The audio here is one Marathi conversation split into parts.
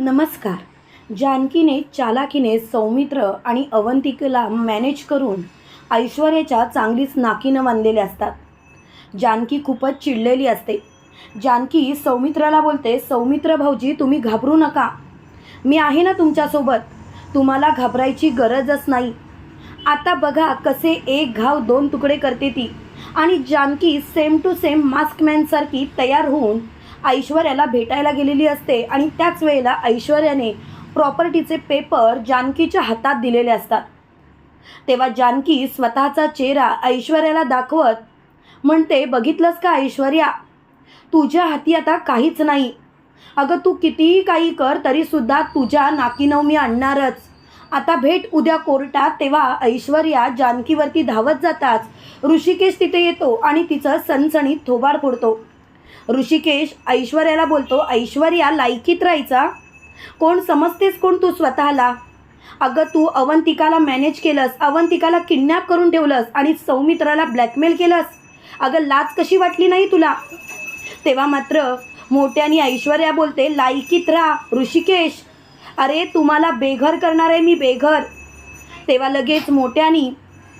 नमस्कार. जानकीने चालाकीने सौमित्र आणि अवंतिकेला मॅनेज करून ऐश्वर्याच्या चांगलीच नाकीनं बांधलेले असतात. जानकी खूपच चिडलेली असते. जानकी सौमित्राला बोलते सौमित्र भाऊजी तुम्ही घाबरू नका. मी आहे ना तुमच्यासोबत. तुम्हाला घाबरायची गरजच नाही. आता बघा कसे एक घाव दोन तुकडे करते ती आणि जानकी सेम टू सेम मास्कमॅनसारखी तयार होऊन ऐश्वर्याला भेटायला गेलेली असते आणि त्याच वेळेला ऐश्वर्याने प्रॉपर्टीचे पेपर जानकीच्या हातात दिलेले असतात. तेव्हा जानकी स्वतःचा चेहरा ऐश्वर्याला दाखवत म्हणते बघितलंस का ऐश्वर्या? तुझ्या हाती आता काहीच नाही. अगं तू कितीही काही कर तरीसुद्धा तुझ्या नाकीनव मी आणणारच. आता भेट उद्या कोर्टात. तेव्हा ऐश्वर्या जानकीवरती धावत जाताच ऋषिकेश तिथे येतो आणि तिचं सणसणीत थोबाड फोडतो. ऋषिकेश ऐश्वर्याला बोलतो ऐश्वर्या लायकीत राहायचा? कोण समजतेस कोण तू स्वतःला? अगं तू अवंतिकाला मॅनेज केलंस अवंतिकाला किडनॅप करून ठेवलंस आणि सौमित्राला ब्लॅकमेल केलंस? अगं लाच कशी वाटली नाही तुला? तेव्हा मात्र मोठ्यानी ऐश्वर्या बोलते लायकीत राहा ऋषिकेश. अरे तुम्हाला बेघर करणार आहे मी बेघर. तेव्हा लगेच मोठ्यानी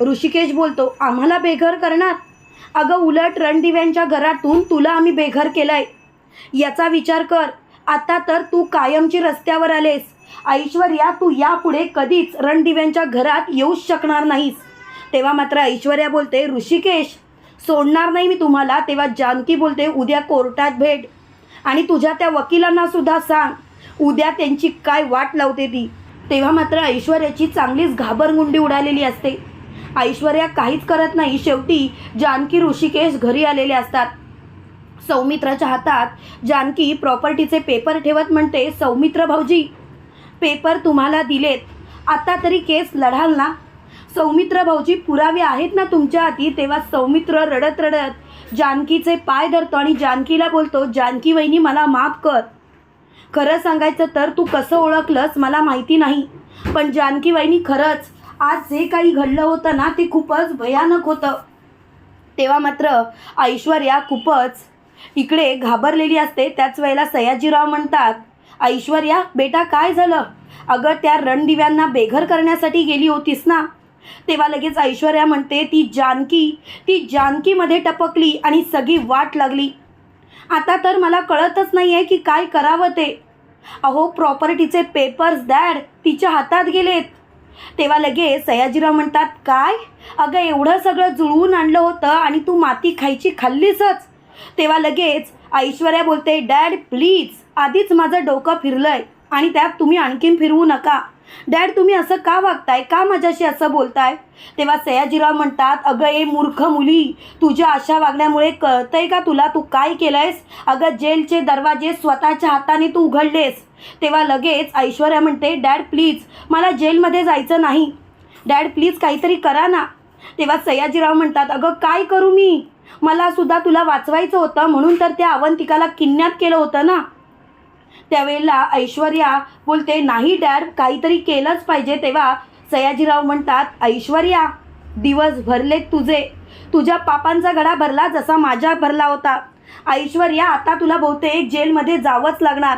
ऋषिकेश बोलतो आम्हाला बेघर करणार? अगं उलट रणदिव्यांच्या घरातून तुला आम्ही बेघर केलंय. याचा विचार कर. आता तर तू कायमची रस्त्यावर आलेस. ऐश्वर्या तू यापुढे कधीच रणदिव्यांच्या घरात येऊच शकणार नाहीस. तेव्हा मात्र ऐश्वर्या बोलते ऋषिकेश सोडणार नाही मी तुम्हाला. तेव्हा जानकी बोलते उद्या कोर्टात भेट. आणि तुझ्या त्या वकिलांना सुद्धा सांग. उद्या त्यांची काय वाट लावते ती? तेव्हा मात्र ऐश्वर्याची चांगलीच घाबरगुंडी उडालेली असते. ऐश्वर्या काहीच करत नाही. शेवटी जानकी ऋषिकेश घरी आलेले असतात. सौमित्राच्या हातात जानकी प्रॉपर्टीचे पेपर ठेवत म्हणते सौमित्र भाऊजी पेपर तुम्हाला दिलेत. आता तरी केस लढाल ना? सौमित्र भाऊजी पुरावे आहेत ना तुमच्या हाती तेव्हा सौमित्र रडत रडत जानकीचे पाय धरतो आणि जानकीला बोलतो जानकी वहिनी मला माफ कर. खरं सांगायचं तर तू कसं ओळखलंस मला माहिती नाही. पण जानकी वहिनी खरंच आज जे काही घडलं होतं ना ते खूपच भयानक होतं. तेव्हा मात्र ऐश्वर्या खूपच इकडे घाबरलेली असते. त्याच वेळेला सयाजीराव म्हणतात ऐश्वर्या बेटा काय झालं? अगं त्या रणदिव्यांना बेघर करण्यासाठी गेली होतीस ना? तेव्हा लगेच ऐश्वर्या म्हणते ती जानकी ती जानकीमध्ये टपकली आणि सगळी वाट लागली. आता तर मला कळतच नाही आहे की काय करावं ते. अहो प्रॉपर्टीचे पेपर्स दॅड तिच्या हातात गेलेत. तेव्हा लगेच सयाजीराव म्हणतात काय? अगं एवढं सगळं जुळवून आणलं होतं आणि तू माती खायची खाल्लीसच. तेव्हा लगेच ऐश्वर्या बोलते डॅड प्लीज आधीच माझं डोकं फिरलंय आणि त्यात तुम्ही आणखीन फिरवू नका. डॅड तुम्ही असं का वागताय? का माझ्याशी असं बोलताय? तेव्हा सयाजीराव म्हणतात अगं ए मूर्ख मुली तुझ्या अशा वागण्यामुळे कळतंय का तुला? तू काय केलंयस? अगं जेलचे दरवाजे स्वतःच्या हाताने तू उघडलेस. तेव्हा लगेच ऐश्वर्या म्हणते डॅड प्लीज मला जेलमध्ये जायचं नाही. डॅड प्लीज काहीतरी करा ना. तेव्हा सयाजीराव म्हणतात अगं काय करू मी? मला सुद्धा तुला वाचवायचं होतं म्हणून तर त्या अवंतिकाला किडनॅप केलं होतं ना. त्यावेळेला ऐश्वर्या बोलते नाही डॅड काहीतरी केलंच पाहिजे. तेव्हा सयाजीराव म्हणतात ऐश्वर्या दिवस भरलेत तुझे. तुझ्या पापांचा गडा भरला जसा माझ्या भरला होता. ऐश्वर्या आता तुला बहुतेक जेलमध्ये जावंच लागणार.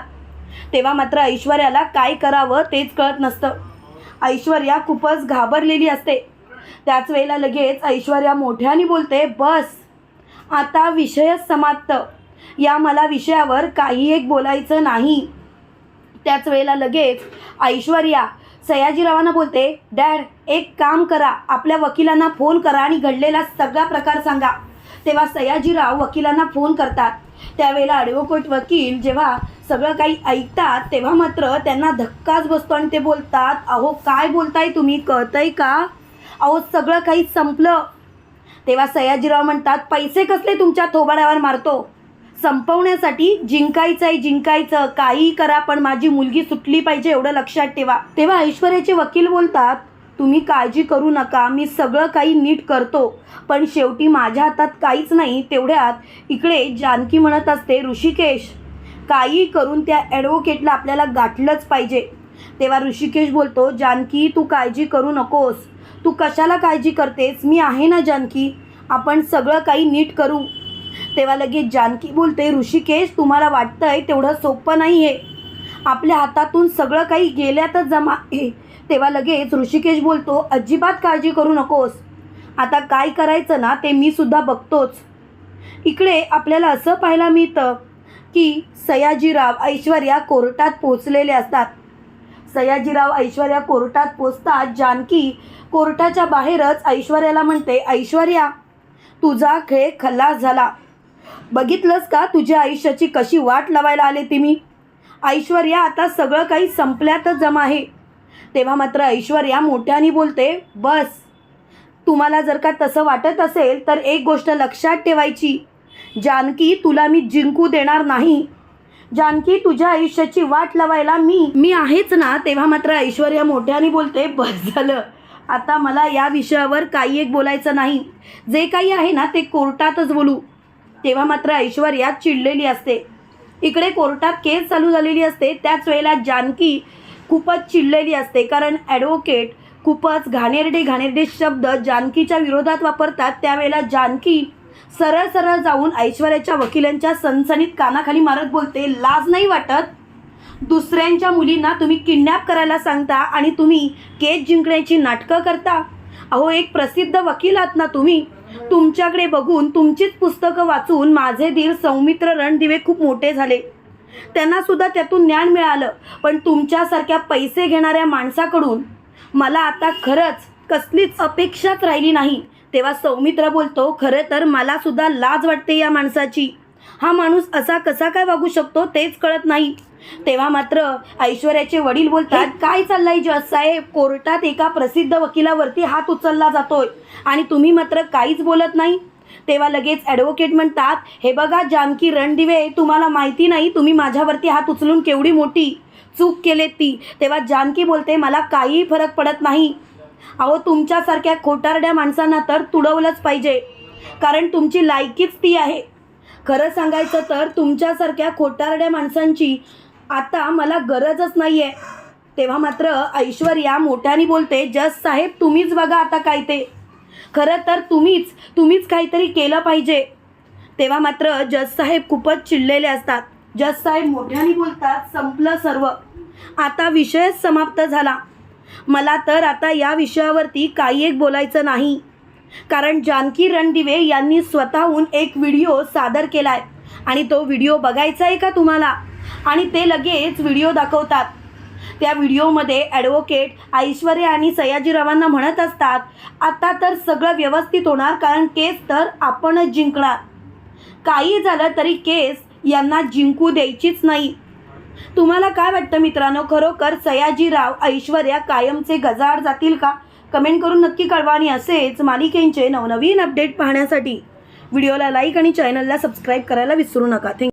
तेव्हा मात्र ऐश्वर्याला काय करावं तेच कळत नसतं. ऐश्वर्या खूपच घाबरलेली असते. त्याच वेळेला लगेच ऐश्वर्या मोठ्याने बोलते बस आता विषयच समाप्त. या मला विषयावर काही एक बोलायचं नाही. त्याच वेळेला लगेच ऐश्वर्या सयाजीरावांना बोलते डॅड एक काम करा. आपल्या वकिलांना फोन करा आणि घडलेला सगळा प्रकार सांगा. तेव्हा सयाजीराव वकिलांना फोन करतात. त्यावेळेला ॲडव्होकेट वकील जेव्हा सगळं काही ऐकतात तेव्हा मात्र त्यांना धक्काच बसतो आणि ते बोलतात अहो काय बोलताय तुम्ही? कळतंय का? अहो सगळं काही संपलं. तेव्हा सयाजीराव म्हणतात पैसे कसले तुमच्या थोबाड्यावर मारतो? संपवण्यासाठी जिंकायचं आहे जिंकायचं काहीही करा पण माझी मुलगी सुटली पाहिजे एवढं लक्षात ठेवा. तेव्हा ऐश्वर्याचे वकील बोलतात तुम्ही काळजी करू नका मी सगळं काही नीट करतो पण शेवटी माझ्या हातात काहीच नाही तेवढ्यात इकडे जानकी म्हणत असते ऋषिकेश काही करून त्या ॲडव्होकेटला आपल्याला गाठलंच पाहिजे. तेव्हा ऋषिकेश बोलतो जानकी तू काळजी करू नकोस. तू कशाला काळजी करतेस? मी आहे ना जानकी. आपण सगळं काही नीट करू. तेव्हा लगेच जानकी बोलते ऋषिकेश तुम्हाला वाटतंय तेवढं सोपं नाही आहे आपल्या हातातून सगळं काही गेल्यातच जमा आहे. तेव्हा लगेच ऋषिकेश बोलतो अजिबात काळजी करू नकोस. आता काय करायचं ना ते मी सुद्धा बघतोच. इकडे आपल्याला असं पाहायला मिळतं की सयाजीराव ऐश्वर्या कोर्टात पोचलेले असतात. सयाजीराव ऐश्वर्या कोर्टात पोचतात जानकी कोर्टाच्या बाहेरच ऐश्वर्याला म्हणते ऐश्वर्या तुझा खेळ खल्लास झाला. बघितलंस का तुझ्या आयुष्याची कशी वाट लावायला आले ती मी? ऐश्वर्या आता सगळं काही संपल्यातच जमा आहे. तेव्हा मात्र ऐश्वर्या मोठ्याने बोलते बस. तुम्हाला जर का तसं वाटत असेल तर एक गोष्ट लक्षात ठेवायची. जानकी तुला मी जिंकू देणार नाही. जानकी तुझ्या आयुष्याची वाट लावायला मी मी आहेच ना. तेव्हा मात्र ऐश्वर्या मोठ्याने बोलते बस झालं. आता मला या विषयावर काही एक बोलायचं नाही. जे काही आहे ना ते कोर्टातच बोलू. तेव्हा मात्र ऐश्वर्या चिडलेली असते. इकडे कोर्टात केस चालू झालेली असते. त्याच वेळेला जानकी खूपच चिडलेली असते. कारण ॲडव्होकेट खूपच घाणेरडे घाणेरडे शब्द जानकीच्या विरोधात वापरतात. त्यावेळेला जानकी सरळ सरळ जाऊन ऐश्वर्याच्या वकिलांच्या सनसनीत कानाखाली मारत बोलते. लाज नाही वाटत? दुसऱ्यांच्या मुलींना तुम्ही किडनॅप करायला सांगता आणि तुम्ही केस जिंकण्याची नाटकं करता? अहो एक प्रसिद्ध वकील आहात ना तुम्ही? तुमच्याकडे बघून तुमचीच पुस्तकं वाचून माझे धीर सौमित्र रणदिवे खूप मोठे झाले. त्यांना सुद्धा त्यातून ज्ञान मिळालं पण तुमच्यासारख्या पैसे घेणाऱ्या माणसाकडून मला आता खरंच कसलीच अपेक्षाच राहिली नाही. तेव्हा सौमित्र बोलतो खरं तर मला सुद्धा लाज वाटते या माणसाची. हा माणूस असा कसा काय वागू शकतो तेच कळत नाही. तेव्हा मात्र ऐश्वर्याचे वडील बोलतात काय चाललंय जज साहेब? कोर्टात एका प्रसिद्ध वकिलावरती हात उचलला जातोय आणि तुम्ही मात्र काहीच बोलत नाही. तेव्हा लगेच ॲडव्होकेट म्हणतात हे बघा जानकी रणदिवे तुम्हाला माहिती नाही तुम्ही माझ्यावरती हात उचलून केवढी मोठी चूक केलेत ती. तेव्हा जानकी बोलते मला काहीही फरक पडत नाही. अहो तुमच्यासारख्या खोटारड्या माणसांना तर तुडवलंच पाहिजे कारण तुमची लायकीच ती आहे. खरं सांगायचं तर तुमच्यासारख्या खोटारड्या माणसांची आता मला गरजच नाही आहे तेव्हा मात्र ऐश्वर्या मोठ्याने बोलते जज साहेब तुम्हीच बघा आता काय ते. खरं तर तुम्हीच तुम्हीच काहीतरी केलं पाहिजे. तेव्हा मात्र जज साहेब खूपच चिडलेले असतात. जज साहेब मोठ्याने बोलतात संपलं सर्व. आता विषयच समाप्त झाला. मला तर आता या विषयावरती काही एक बोलायचं नाही. कारण जानकी रणदिवे यांनी स्वतःहून एक व्हिडिओ सादर केला आहे आणि तो व्हिडिओ बघायचा आहे का तुम्हाला? आणि ते लगेच व्हिडिओ दाखवतात. त्या व्हिडिओमध्ये ॲडव्होकेट ऐश्वर्या आणि सयाजीरावांना म्हणत असतात आता तर सगळं व्यवस्थित होणार कारण केस तर आपणच जिंकणार. काही झालं तरी केस यांना जिंकू द्यायचीच नाही. तुम्हाला काय वाटतं मित्रांनो? खरोखर सयाजीराव ऐश्वर्या कायमचे गजाड जातील का? कमेंट करून नक्की कळवा आणि असेच मालिकेंचे नवनवीन अपडेट पाहण्यासाठी. व्हिडिओला लाईक आणि चॅनलला सबस्क्राईब करायला विसरू नका. थँक